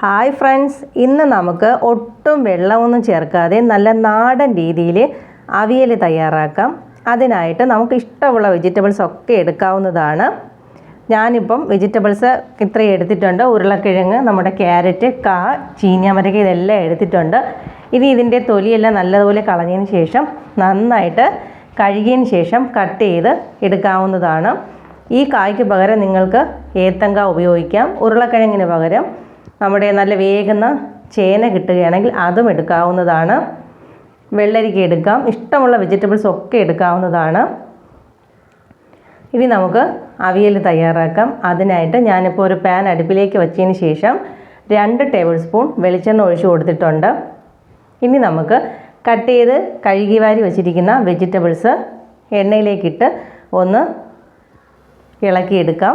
Hi friends ഇന്ന് നമുക്ക് ഒട്ടും വെള്ളമൊന്നും ചേർക്കാതെ നല്ല നാടൻ രീതിയിൽ അവിയൽ തയ്യാറാക്കാം. അതിനായിട്ട് നമുക്ക് ഇഷ്ടമുള്ള വെജിറ്റബിൾസ് ഒക്കെ എടുക്കാവുന്നതാണ്. ഞാനിപ്പം വെജിറ്റബിൾസ് ഇത്രയും എടുത്തിട്ടുണ്ട്. ഉരുളക്കിഴങ്ങ് നമ്മുടെ ക്യാരറ്റ് കാ ചീഞ്ഞമരക്ക ഇതെല്ലാം എടുത്തിട്ടുണ്ട്. ഇനി ഇതിന്റെ തൊലിയെല്ലാം നല്ലതുപോലെ കളഞ്ഞതിന് ശേഷം നന്നായിട്ട് കഴുകിയതിന് ശേഷം കട്ട് ചെയ്ത് എടുക്കാവുന്നതാണ്. ഈ കായ്ക്ക് പകരം നിങ്ങൾക്ക് ഏത്തങ്ക ഉപയോഗിക്കാം. ഉരുളക്കിഴങ്ങിന് പകരം നമ്മുടെ നല്ല വേകുന്ന ചേന കിട്ടുകയാണെങ്കിൽ അതും എടുക്കാവുന്നതാണ്. വെള്ളരിക്ക എടുക്കാം. ഇഷ്ടമുള്ള വെജിറ്റബിൾസ് ഒക്കെ എടുക്കാവുന്നതാണ്. ഇനി നമുക്ക് അവിയൽ തയ്യാറാക്കാം. അതിനായിട്ട് ഞാനിപ്പോൾ ഒരു പാൻ അടുപ്പിലേക്ക് വെച്ചതിന് ശേഷം രണ്ട് ടേബിൾ സ്പൂൺ വെളിച്ചെണ്ണ ഒഴിച്ച് കൊടുത്തിട്ടുണ്ട്. ഇനി നമുക്ക് കട്ട് ചെയ്ത് കഴുകി വാരി വെച്ചിരിക്കുന്ന വെജിറ്റബിൾസ് എണ്ണയിലേക്കിട്ട് ഒന്ന് ഇളക്കിയെടുക്കാം.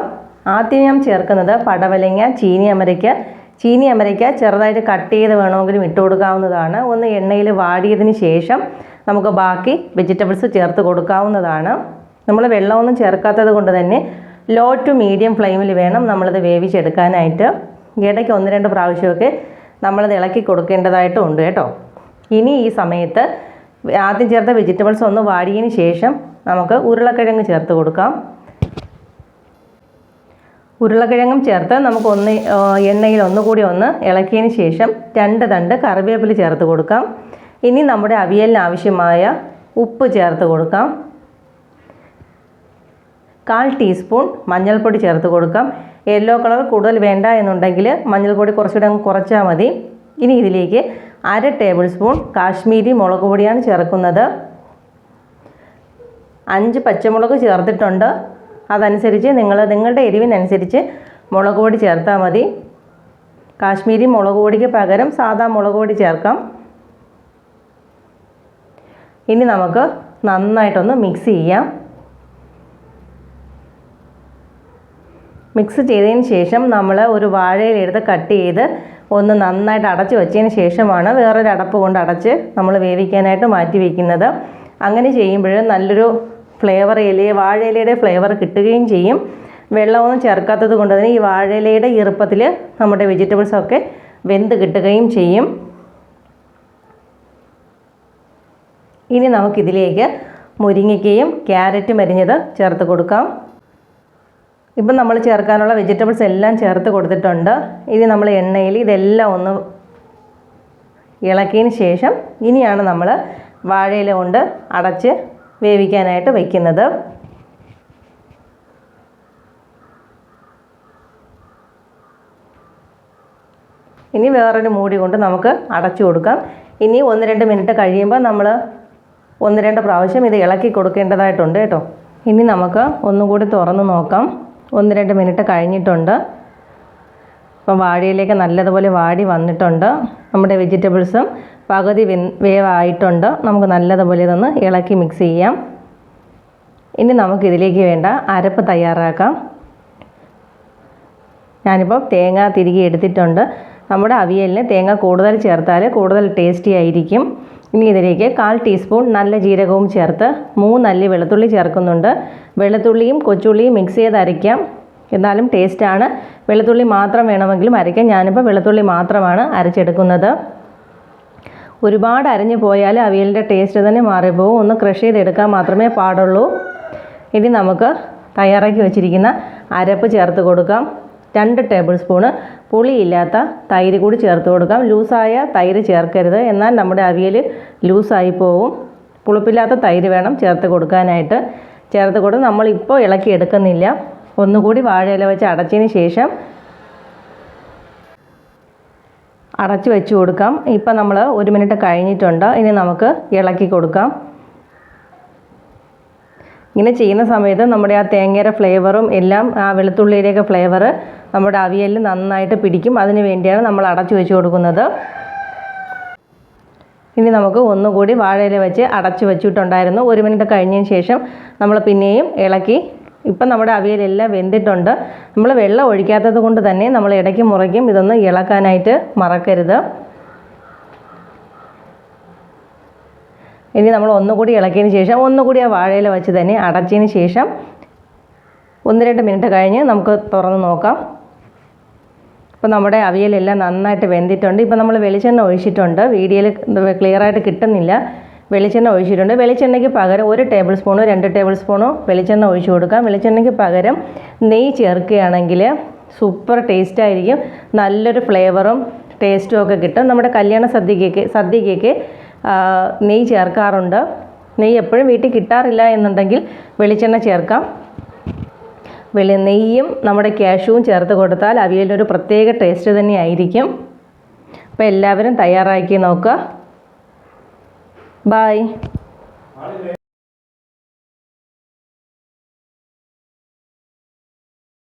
ആദ്യം ഞാൻ ചേർക്കുന്നത് പടവലങ്ങ ചീനി അമരയ്ക്ക ചീനി അമരയ്ക്ക ചെറുതായിട്ട് കട്ട് ചെയ്ത് വേണമെങ്കിലും ഇട്ട് കൊടുക്കാവുന്നതാണ്. ഒന്ന് എണ്ണയിൽ വാടിയതിന് ശേഷം നമുക്ക് ബാക്കി വെജിറ്റബിൾസ് ചേർത്ത് കൊടുക്കാവുന്നതാണ്. നമ്മൾ വെള്ളമൊന്നും ചേർക്കാത്തത് കൊണ്ട് തന്നെ ലോ ടു മീഡിയം ഫ്ലെയിമിൽ വേണം നമ്മളിത് വേവിച്ചെടുക്കാനായിട്ട്. ഇടയ്ക്ക് ഒന്ന് രണ്ട് പ്രാവശ്യമൊക്കെ നമ്മളത് ഇളക്കി കൊടുക്കേണ്ടതായിട്ടും ഉണ്ട് കേട്ടോ. ഇനി ഈ സമയത്ത് ആദ്യം ചേർത്ത വെജിറ്റബിൾസ് ഒന്ന് വാടിയതിന് ശേഷം നമുക്ക് ഉരുളക്കിഴങ്ങ് ചേർത്ത് കൊടുക്കാം. ഉരുളക്കിഴങ്ങും ചേർത്ത് നമുക്ക് ഒന്ന് എണ്ണയിൽ ഒന്നുകൂടി ഒന്ന് ഇളക്കിയതിന് ശേഷം രണ്ട് തണ്ട് കറിവേപ്പില ചേർത്ത് കൊടുക്കാം. ഇനി നമ്മുടെ അവിയലിന് ആവശ്യമായ ഉപ്പ് ചേർത്ത് കൊടുക്കാം. കാൽ ടീസ്പൂൺ മഞ്ഞൾപ്പൊടി ചേർത്ത് കൊടുക്കാം. യെല്ലോ കളർ കൂടുതൽ വേണ്ട എന്നുണ്ടെങ്കിൽ മഞ്ഞൾപ്പൊടി കുറച്ചുകൂടെ കുറച്ചാൽ മതി. ഇനി ഇതിലേക്ക് അര ടേബിൾ സ്പൂൺ കാശ്മീരി മുളക് പൊടിയാണ് ചേർക്കുന്നത്. അഞ്ച് പച്ചമുളക് ചേർത്തിട്ടുണ്ട്. അതനുസരിച്ച് നിങ്ങൾ നിങ്ങളുടെ എരിവിനനുസരിച്ച് മുളക് പൊടി ചേർത്താൽ മതി. കാശ്മീരി മുളക് പൊടിക്ക് പകരം സാധാ മുളക് പൊടി ചേർക്കാം. ഇനി നമുക്ക് നന്നായിട്ടൊന്ന് മിക്സ് ചെയ്യാം. മിക്സ് ചെയ്തതിന് ശേഷം നമ്മൾ ഒരു വാഴയിലെടുത്ത് കട്ട് ചെയ്ത് ഒന്ന് നന്നായിട്ട് അടച്ച് വെച്ചതിന് ശേഷമാണ് വേറൊരു അടപ്പ് കൊണ്ട് അടച്ച് നമ്മൾ വേവിക്കാനായിട്ട് മാറ്റി വയ്ക്കുന്നത് അങ്ങനെ ചെയ്യുമ്പോൾ നല്ലൊരു ഫ്ലേവർ ഇല വാഴയിലയുടെ ഫ്ലേവർ കിട്ടുകയും ചെയ്യും. വെള്ളമൊന്നും ചേർക്കാത്തത് കൊണ്ട് തന്നെ ഈ വാഴയിലയുടെ ഈർപ്പത്തിൽ നമ്മുടെ വെജിറ്റബിൾസൊക്കെ വെന്ത് കിട്ടുകയും ചെയ്യും. ഇനി നമുക്കിതിലേക്ക് മുരിങ്ങയ്ക്കയും ക്യാരറ്റും അരിഞ്ഞത് ചേർത്ത് കൊടുക്കാം. ഇപ്പം നമ്മൾ ചേർക്കാനുള്ള വെജിറ്റബിൾസ് എല്ലാം ചേർത്ത് കൊടുത്തിട്ടുണ്ട്. ഇനി നമ്മൾ എണ്ണയിൽ ഇതെല്ലാം ഒന്ന് ഇളക്കിയതിന് ശേഷം ഇനിയാണ് നമ്മൾ വാഴയില കൊണ്ട് അടച്ച് വേവിക്കാനായിട്ട് വയ്ക്കുന്നത് ഇനി വേറൊരു മൂടി കൊണ്ട് നമുക്ക് അടച്ചു കൊടുക്കാം. ഇനി ഒന്ന് രണ്ട് മിനിറ്റ് കഴിയുമ്പോൾ നമ്മൾ ഒന്ന് രണ്ട് പ്രാവശ്യം ഇത് ഇളക്കി കൊടുക്കേണ്ടതായിട്ടുണ്ട് കേട്ടോ. ഇനി നമുക്ക് ഒന്നും കൂടി തുറന്ന് നോക്കാം. ഒന്ന് രണ്ട് മിനിറ്റ് കഴിഞ്ഞിട്ടുണ്ട്. അപ്പം വാഴയിലേക്ക് നല്ലതുപോലെ വാടി വന്നിട്ടുണ്ട്. നമ്മുടെ വെജിറ്റബിൾസും പകുതി വെ വേവായിട്ടുണ്ട്. നമുക്ക് നല്ലതുപോലെ ഇതൊന്ന് ഇളക്കി മിക്സ് ചെയ്യാം. ഇനി നമുക്ക് ഇതിലേക്ക് വേണ്ട അരപ്പ് തയ്യാറാക്കാം. ഞാനിപ്പോൾ തേങ്ങ തിരികെ എടുത്തിട്ടുണ്ട്. നമ്മുടെ അവിയലിന് തേങ്ങ കൂടുതൽ ചേർത്താൽ കൂടുതൽ ടേസ്റ്റി ആയിരിക്കും. ഇനി ഇതിലേക്ക് കാൽ ടീസ്പൂൺ നല്ല ജീരകവും ചേർത്ത് മൂന്നല്ലി വെളുത്തുള്ളി ചേർക്കുന്നുണ്ട്. വെളുത്തുള്ളിയും കൊച്ചുള്ളിയും മിക്സ് ചെയ്ത് അരയ്ക്കാം. എന്നാലും ടേസ്റ്റാണ് വെളുത്തുള്ളി മാത്രം വേണമെങ്കിലും അരയ്ക്കാം. ഞാനിപ്പോൾ വെളുത്തുള്ളി മാത്രമാണ് അരച്ചെടുക്കുന്നത്. ഒരുപാട് അരഞ്ഞു പോയാൽ അവിയലിന്റെ ടേസ്റ്റ് തന്നെ മാറിപ്പോവും. ഒന്ന് ക്രഷ് ചെയ്തെടുക്കാൻ മാത്രമേ പാടുള്ളൂ. ഇനി നമുക്ക് തയ്യാറാക്കി വെച്ചിരിക്കുന്ന അരപ്പ് ചേർത്ത് കൊടുക്കാം. രണ്ട് ടേബിൾ സ്പൂണ് പുളിയില്ലാത്ത തൈര് കൂടി ചേർത്ത് കൊടുക്കാം. ലൂസായ തൈര് ചേർക്കരുത്. എന്നാൽ നമ്മുടെ അവിയൽ ലൂസായി പോവും. പുളിപ്പില്ലാത്ത തൈര് വേണം ചേർത്ത് കൊടുക്കാനായിട്ട്. ചേർത്ത് കൊടുത്ത് നമ്മളിപ്പോൾ ഇളക്കി എടുക്കുന്നില്ല. ഒന്നുകൂടി വാഴയില വെച്ച് അടച്ചതിന് ശേഷം അടച്ചു വെച്ച് കൊടുക്കാം. ഇപ്പം നമ്മൾ ഒരു മിനിറ്റ് കഴിഞ്ഞിട്ടുണ്ട്. ഇനി നമുക്ക് ഇളക്കി കൊടുക്കാം. ഇങ്ങനെ ചെയ്യുന്ന സമയത്ത് നമ്മുടെ ആ തേങ്ങയുടെ ഫ്ലേവറും എല്ലാം ആ വെളുത്തുള്ളിയുടെയൊക്കെ ഫ്ലേവർ നമ്മുടെ അവിയലിൽ നന്നായിട്ട് പിടിക്കും. അതിന് വേണ്ടിയാണ് നമ്മൾ അടച്ചു വെച്ച് കൊടുക്കുന്നത്. ഇനി നമുക്ക് ഒന്നുകൂടി വാഴയില വെച്ച് അടച്ചു വെച്ചിട്ടുണ്ടായിരുന്നു. ഒരു മിനിറ്റ് കഴിഞ്ഞതിന് ശേഷം നമ്മൾ പിന്നെയും ഇളക്കി ഇപ്പം നമ്മുടെ അവിയലെല്ലാം വെന്തിട്ടുണ്ട്. നമ്മൾ വെള്ളം ഒഴിക്കാത്തത് കൊണ്ട് തന്നെ നമ്മൾ ഇടയ്ക്ക് മുറയ്ക്കും ഇതൊന്ന് ഇളക്കാനായിട്ട് മറക്കരുത്. ഇനി നമ്മൾ ഒന്നുകൂടി ഇളക്കിയതിന് ശേഷം ഒന്നുകൂടി ആ വാഴയില വെച്ച് തന്നെ അടച്ചതിന് ശേഷം ഒന്ന് രണ്ട് മിനിറ്റ് കഴിഞ്ഞ് നമുക്ക് തുറന്ന് നോക്കാം. ഇപ്പോൾ നമ്മുടെ അവിയലെല്ലാം നന്നായിട്ട് വെന്തിട്ടുണ്ട്. ഇപ്പോൾ നമ്മൾ വെളിച്ചെണ്ണ ഒഴിച്ചിട്ടുണ്ട്. വീഡിയോയിൽ ക്ലിയറായിട്ട് കിട്ടുന്നില്ല. വെളിച്ചെണ്ണ ഒഴിച്ചിട്ടുണ്ട്. വെളിച്ചെണ്ണയ്ക്ക് പകരം ഒരു ടേബിൾ സ്പൂണോ രണ്ട് ടേബിൾ സ്പൂണോ വെളിച്ചെണ്ണ ഒഴിച്ചു കൊടുക്കാം. വെളിച്ചെണ്ണയ്ക്ക് പകരം നെയ്യ് ചേർക്കുകയാണെങ്കിൽ സൂപ്പർ ടേസ്റ്റ് ആയിരിക്കും. നല്ലൊരു ഫ്ലേവറും ടേസ്റ്റും ഒക്കെ കിട്ടും. നമ്മുടെ കല്യാണ സദ്യക്കൊക്കെ സദ്യക്കൊക്കെ നെയ്യ് ചേർക്കാറുണ്ട്. നെയ്യ് എപ്പോഴും വീട്ടിൽ കിട്ടാറില്ല എന്നുണ്ടെങ്കിൽ വെളിച്ചെണ്ണ ചേർക്കാം. വെളി നെയ്യും നമ്മുടെ കാഷ്യൂവും ചേർത്ത് കൊടുത്താൽ അവിയലൊരു പ്രത്യേക ടേസ്റ്റ് തന്നെയായിരിക്കും. അപ്പോൾ എല്ലാവരും തയ്യാറാക്കി നോക്കുക. bye